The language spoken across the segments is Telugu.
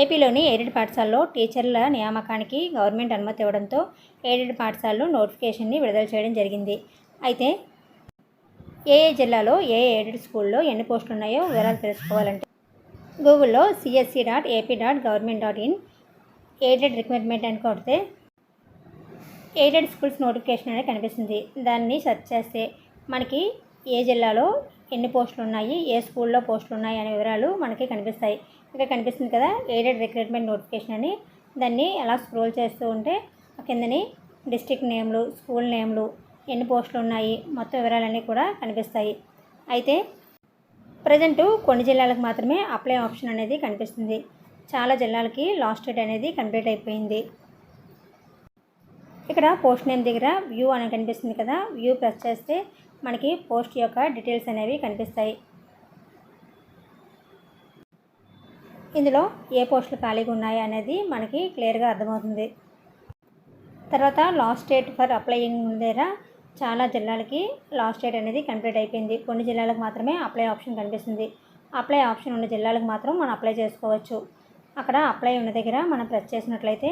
ఏపీలోని ఎయిడెడ్ పాఠశాలలో టీచర్ల నియామకానికి గవర్నమెంట్ అనుమతి ఇవ్వడంతో ఎయిడెడ్ పాఠశాలలు నోటిఫికేషన్ని విడుదల చేయడం జరిగింది అయితే ఏ ఏ జిల్లాలో ఏ ఎయిడెడ్ స్కూల్లో ఎన్ని పోస్టులు ఉన్నాయో వివరాలు తెలుసుకోవాలంటే గూగుల్లో CSC dot AP dot government dot in aided recruitment అని కొడితే ఎయిడెడ్ స్కూల్స్ నోటిఫికేషన్ అనేది కనిపిస్తుంది దాన్ని సెర్చ్ చేస్తే మనకి ఏ జిల్లాలో ఎన్ని పోస్టులు ఉన్నాయి ఏ స్కూల్లో పోస్టులు ఉన్నాయి అనే వివరాలు మనకి కనిపిస్తాయి ఇక్కడ కనిపిస్తుంది కదా ఎయిడెడ్ రిక్రూట్మెంట్ నోటిఫికేషన్ అని దాన్ని ఎలా స్క్రోల్ చేస్తూ ఉంటే కిందని డిస్టిక్ నేమ్లు స్కూల్ నేమ్లు ఎన్ని పోస్టులు ఉన్నాయి మొత్తం వివరాలన్నీ కూడా కనిపిస్తాయి అయితే ప్రజెంటు కొన్ని జిల్లాలకు మాత్రమే అప్లై ఆప్షన్ అనేది కనిపిస్తుంది చాలా జిల్లాలకి లాస్ట్ డేట్ అనేది కంప్లీట్ అయిపోయింది ఇక్కడ పోస్ట్ నేమ్ దగ్గర వ్యూ అని కనిపిస్తుంది కదా వ్యూ ప్రెస్ చేస్తే మనకి పోస్ట్ యొక్క డీటెయిల్స్ అనేవి కనిపిస్తాయి ఇందులో ఏ పోస్టులు ఖాళీగా ఉన్నాయి అనేది మనకి క్లియర్గా అర్థమవుతుంది తర్వాత లాస్ట్ డేట్ ఫర్ అప్లైయింగ్ దగ్గర చాలా జిల్లాలకి లాస్ట్ డేట్ అనేది కంప్లీట్ అయిపోయింది కొన్ని జిల్లాలకు మాత్రమే అప్లై ఆప్షన్ కనిపిస్తుంది అప్లై ఆప్షన్ ఉన్న జిల్లాలకు మాత్రం మనం అప్లై చేసుకోవచ్చు అక్కడ అప్లై ఉన్న దగ్గర మనం ప్రెస్ చేసినట్లయితే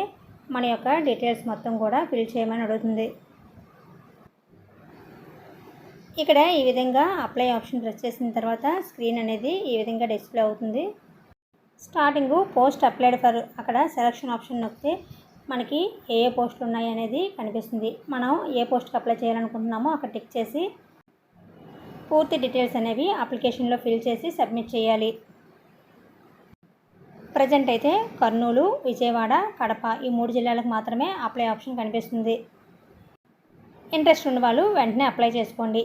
మన యొక్క డీటెయిల్స్ మొత్తం కూడా ఫిల్ చేయమని అడుగుతుంది ఇక్కడ ఈ విధంగా అప్లై ఆప్షన్ ప్రెస్ చేసిన తర్వాత స్క్రీన్ అనేది ఈ విధంగా డిస్ప్లే అవుతుంది స్టార్టింగ్ పోస్ట్ అప్లైడ్ ఫర్ అక్కడ సెలక్షన్ ఆప్షన్ నొక్కితే మనకి ఏ ఏ పోస్టులు ఉన్నాయి అనేది కనిపిస్తుంది మనం ఏ పోస్ట్కి అప్లై చేయాలనుకుంటున్నామో అక్కడ టిక్ చేసి పూర్తి డీటెయిల్స్ అనేవి అప్లికేషన్లో ఫిల్ చేసి సబ్మిట్ చేయాలి ప్రజెంట్ అయితే కర్నూలు విజయవాడ కడప ఈ మూడు జిల్లాలకు మాత్రమే అప్లై ఆప్షన్ కనిపిస్తుంది ఇంట్రెస్ట్ ఉన్న వాళ్ళు వెంటనే అప్లై చేసుకోండి